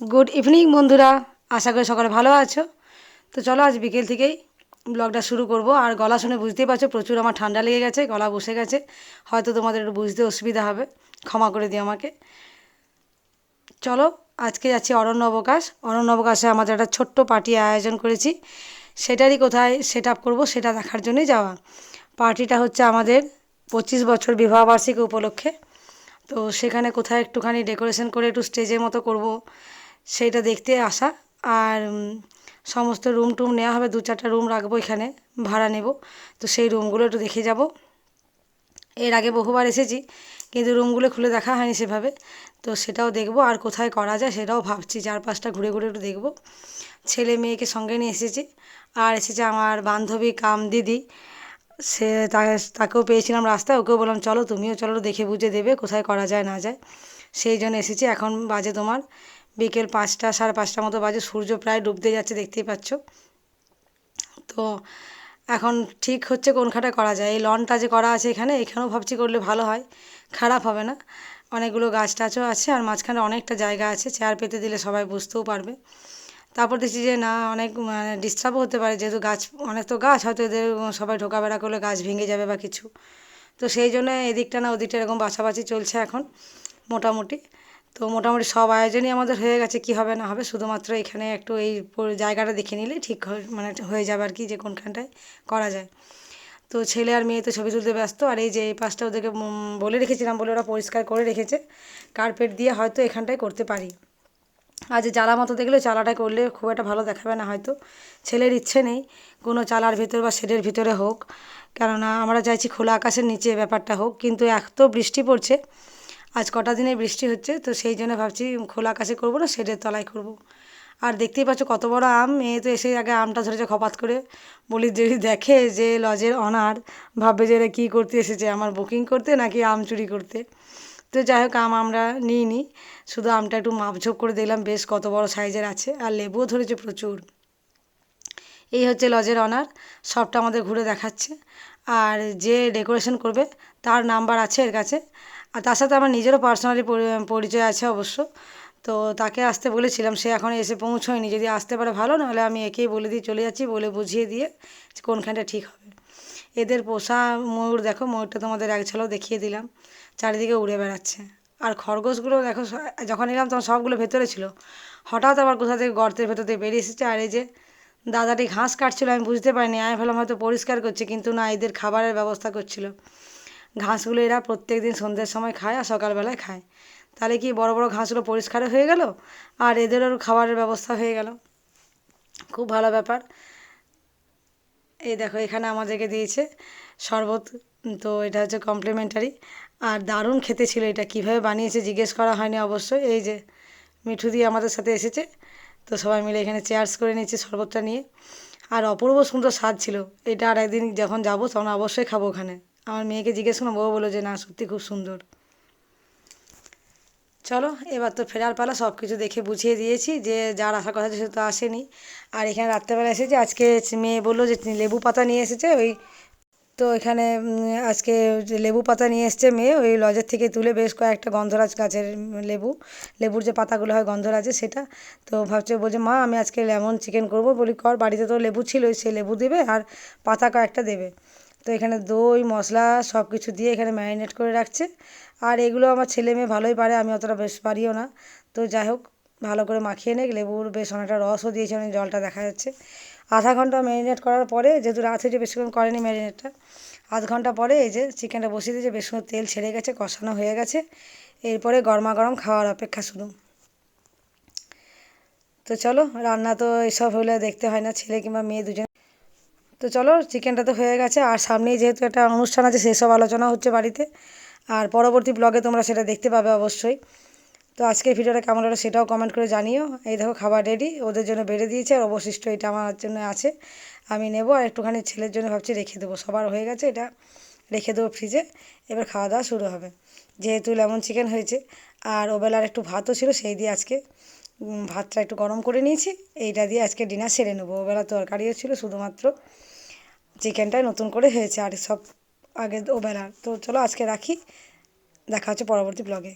Good evening বন্ধুরা। আশা করি সকালে ভালো আছো। তো চলো আজ বিকেল থেকেই ব্লগটা শুরু করব। আর গলা শুনে বুঝতেই পারছ, প্রচুর আমার ঠান্ডা লেগে গেছে, গলা বসে গেছে। হয়তো তোমাদের একটু বুঝতে অসুবিধা হবে, ক্ষমা করে দিও আমাকে। চলো, আজকে যাচ্ছি অরণ্য অবকাশ অরণ্য অবকাশে আমাদের একটা ছোট্ট পার্টি আয়োজন করেছি। সেটারই কোথায় সেট আপ করব সেটা দেখার জন্যই যাওয়া। পার্টিটা হচ্ছে আমাদের পঁচিশ বছর বিবাহবার্ষিকী উপলক্ষে। তো সেখানে কোথায় একটুখানি ডেকোরেশন করে একটু স্টেজের মতো করব। সেইটা দেখতে আসা। আর সমস্ত রুম টুম নেওয়া হবে, দু চারটা রুম রাখব এখানে, ভাড়া নেব। তো সেই রুমগুলো একটু দেখে যাব। এর আগে বহুবার এসেছি, কিন্তু রুমগুলো খুলে দেখা হয়নি সেভাবে। তো সেটাও দেখব, আর কোথায় করা যায় সেটাও ভাবছি চার পাঁচটা ঘুরে ঘুরে একটু দেখব। ছেলে মেয়েকে সঙ্গে নিয়ে এসেছি, আর এসেছে আমার বান্ধবী কাম দিদি। সে তাকেও পেয়েছিলাম রাস্তায়, ওকেও বললাম, চলো তুমিও চলো, দেখে বুঝে দেবে কোথায় করা যায় না যায়। সেই জন্য এসেছি, এখন বাজে তোমার বিকেল পাঁচটা, সাড়ে পাঁচটা মতো বাজে, সূর্য প্রায় ডুবতে যাচ্ছে, দেখতেই পাচ্ছ। তো এখন ঠিক হচ্ছে কোনখানে করা যায়। এই লনটা যে করা আছে এখানে, এখানেও ভাবছি করলে ভালো হয়। খারাপ হবে না। অনেকগুলো গাছ টাছও আছে আর মাঝখানে অনেকটা জায়গা আছে, চেয়ার পেতে দিলে সবাই বুঝতেও পারবে। তারপর দেখছি যে না, অনেক মানে ডিস্টার্বও হতে পারে, যেহেতু গাছ, অনেক তো গাছ, হয়তো এদের সবাই ঢোকাবেড়া করলে গাছ ভেঙে যাবে বা কিছু। তো সেই জন্য এদিকটা না ওদিকটা এরকম বাছাবাছি চলছে এখন, মোটামুটি। তো মোটামুটি সব আয়োজনই আমাদের হয়ে গেছে, কি হবে না হবে, শুধুমাত্র এখানে একটু এই জায়গাটা দেখে নিলে ঠিক মানে হয়ে যাবে আর কি যে কোনখানটায় করা যায়। তো ছেলে আর মেয়ে তো ছবি তুলতে ব্যস্ত, আর এই যে এই পাশটা ওদেরকে বলে রেখেছিলাম বলে ওরা পরিষ্কার করে রেখেছে কার্পেট দিয়ে হয়তো এখানটায় করতে পারি। আর যে চালা মতো দেখলে চালাটা করলে খুব একটা ভালো দেখাবে না হয়তো, ছেলের ইচ্ছে নেই, কোনো চালার ভিতর বা শেডের ভিতরে হোক, কেননা আমরা চাইছি খোলা আকাশের নিচে ব্যাপারটা হোক, কিন্তু এত বৃষ্টি পড়ছে আজ কটা দিনে বৃষ্টি হচ্ছে, তো সেই জন্য ভাবছি খোলা আকাশে করব না, শেডের তলায় করব। আর দেখতেই পাচ্ছ কত বড় আম, মেয়ে তো এসে আগে আমটা ধরেছে খপাত করে। বলি, যদি দেখে যে লজের অনার, ভাববে যে এরা কী করতে এসেছে, আমার বুকিং করতে নাকি আম চুরি করতে? তো যাই হোক, আম আমরা নিইনি, শুধু আমটা একটু মাপঝোপ করে দেখলাম, বেশ কত বড় সাইজের আছে, আর লেবুও ধরেছে প্রচুর। এই হচ্ছে লজের অনার, সবটা আমাদের ঘুরে দেখাচ্ছে। আর যে ডেকোরেশন করবে, তার নাম্বার আছে এর কাছে। আর তার সাথে আমার নিজেরও পার্সোনালি পরিচয় আছে অবশ্য। তো তাকে আসতে বলেছিলাম, সে এখন এসে পৌঁছয়নি। যদি আসতে পারে ভালো, নাহলে আমি একেই বলে দিয়ে চলে যাচ্ছি, বলে বুঝিয়ে দিয়ে কোনখানটা ঠিক হবে। এদের পোষা ময়ূর দেখো, ময়ূরটা তোমাদের এক ঝলক দেখিয়ে দিলাম। চারিদিকে উড়ে বেড়াচ্ছে। আর খরগোশগুলো দেখো যখন এলাম তখন সবগুলো ভেতরে ছিল। হঠাৎ আবার কোথা থেকে গর্তের ভেতর থেকে বেরিয়ে এসেছে। আর এই যে দাদাটি ঘাস কাটছিল, আমি বুঝতে পারিনি। আমি ভাবলাম হয়তো পরিষ্কার করছে, কিন্তু না, এদের খাবারের ব্যবস্থা করছিল। ঘাসগুলো এরা প্রত্যেক দিন সন্ধ্যের সময় খায় আর সকালবেলায় খায়। তাহলে কি বড় বড় ঘাসগুলো পরিষ্কার হয়ে গেল? আর এদেরও খাবারের ব্যবস্থা হয়ে গেল। খুব ভালো ব্যাপার। এই দেখো, এখানে আমাদেরকে দিয়েছে শরবত। তো এটা হচ্ছে কমপ্লিমেন্টারি আর দারুণ খেতে ছিল এটা। কীভাবে বানিয়েছে জিজ্ঞেস করা হয়নি অবশ্যই। এই যে মিঠু দিয়ে আমাদের সাথে এসেছে। তো সবাই মিলে এখানে চেয়ার্স করে নিয়েছি শরবতটা নিয়ে। আর অপূর্ব সুন্দর স্বাদ ছিল। এটা আর একদিন যখন যাব তখন অবশ্যই খাব ওখানে। আমার মেয়েকে জিজ্ঞেস করলাম ও বলল যে, না, সত্যি খুব সুন্দর। চলো, এবার তো ফেরার পালা সব কিছু দেখে বুঝিয়ে দিয়েছি যে, যার আসার কথা সে তো আসেনি। আর এখানে রাত্রেবেলা এসেছে, আজকে মেয়ে বলল যে, লেবু পাতা নিয়ে এসেছে, ওই তো এখানে আজকে লেবু পাতা নিয়ে এসছে মেয়ে, ওই লজের থেকে তুলে বেশ কয়েকটা গন্ধরাজ গাছের লেবু, লেবুর যে পাতাগুলো হয় গন্ধরাজের সেটা। তো ভাবছে, বলছে, মা, আমি আজকে লেমন চিকেন করব বলি, কর, বাড়িতে তো লেবু ছিলই, সে লেবু দেবে আর পাতা কয়েকটা দেবে। তো এখানে দই, মশলা সব কিছু দিয়ে এখানে ম্যারিনেট করে রাখছে। আর এগুলো আমার ছেলে মেয়ে ভালোই পারে, আমি অতটা বেশ পারিও না। তো যাই হোক, ভালো করে মাখিয়ে নে লেবুর বেশ অনেকটা রসও দিয়েছে, অনেক জলটা দেখা যাচ্ছে। আধা ঘণ্টা ম্যারিনেট করার পরে, যেহেতু রাত হয়েছে বেশিক্ষণ করেনি ম্যারিনেটটা, আধ ঘণ্টা পরে এই যে চিকেনটা বসিয়ে দিয়েছে, বেশ তেল ছেড়ে গেছে, কষানো হয়ে গেছে। এরপরে গরমা গরম খাওয়ার অপেক্ষা শুধু তো চলো, রান্না তো এসব হলে দেখতে হয় না, ছেলে কিংবা মেয়ে দুজন তো চলো, চিকেনটা তো হয়ে গেছে। আর সামনেই যেহেতু একটা অনুষ্ঠান আছে, সেসব আলোচনা হচ্ছে বাড়িতে। আর পরবর্তী ব্লগে তোমরা সেটা দেখতে পাবে অবশ্যই। তো আজকের ভিডিওটা কেমন হলো সেটাও কমেন্ট করে জানিও। এই দেখো, খাবার রেডি ওদের জন্য বেড়ে দিয়েছে, আর অবশিষ্ট এটা আমার জন্য আছে। আমি নেব, আর একটুখানি ছেলের জন্য ভাবছি রেখে দেবো। সবার হয়ে গেছে, এটা রেখে দেবো ফ্রিজে এবার খাওয়া দাওয়া শুরু হবে। যেহেতু লেমন চিকেন হয়েছে, আর ওবেলার একটু ভাতও ছিল, সেই দিয়ে আজকে ভাতটা একটু গরম করে নিয়েছি। এইটা দিয়ে আজকে ডিনার সেরে নেব। ওবেলা তরকারিও ছিল শুধুমাত্র চিকেনটাই নতুন করে হয়েছে, আর সব আগে ওবেলা তো চলো আজকে রাখি। দেখা হচ্ছে পরবর্তী ব্লগে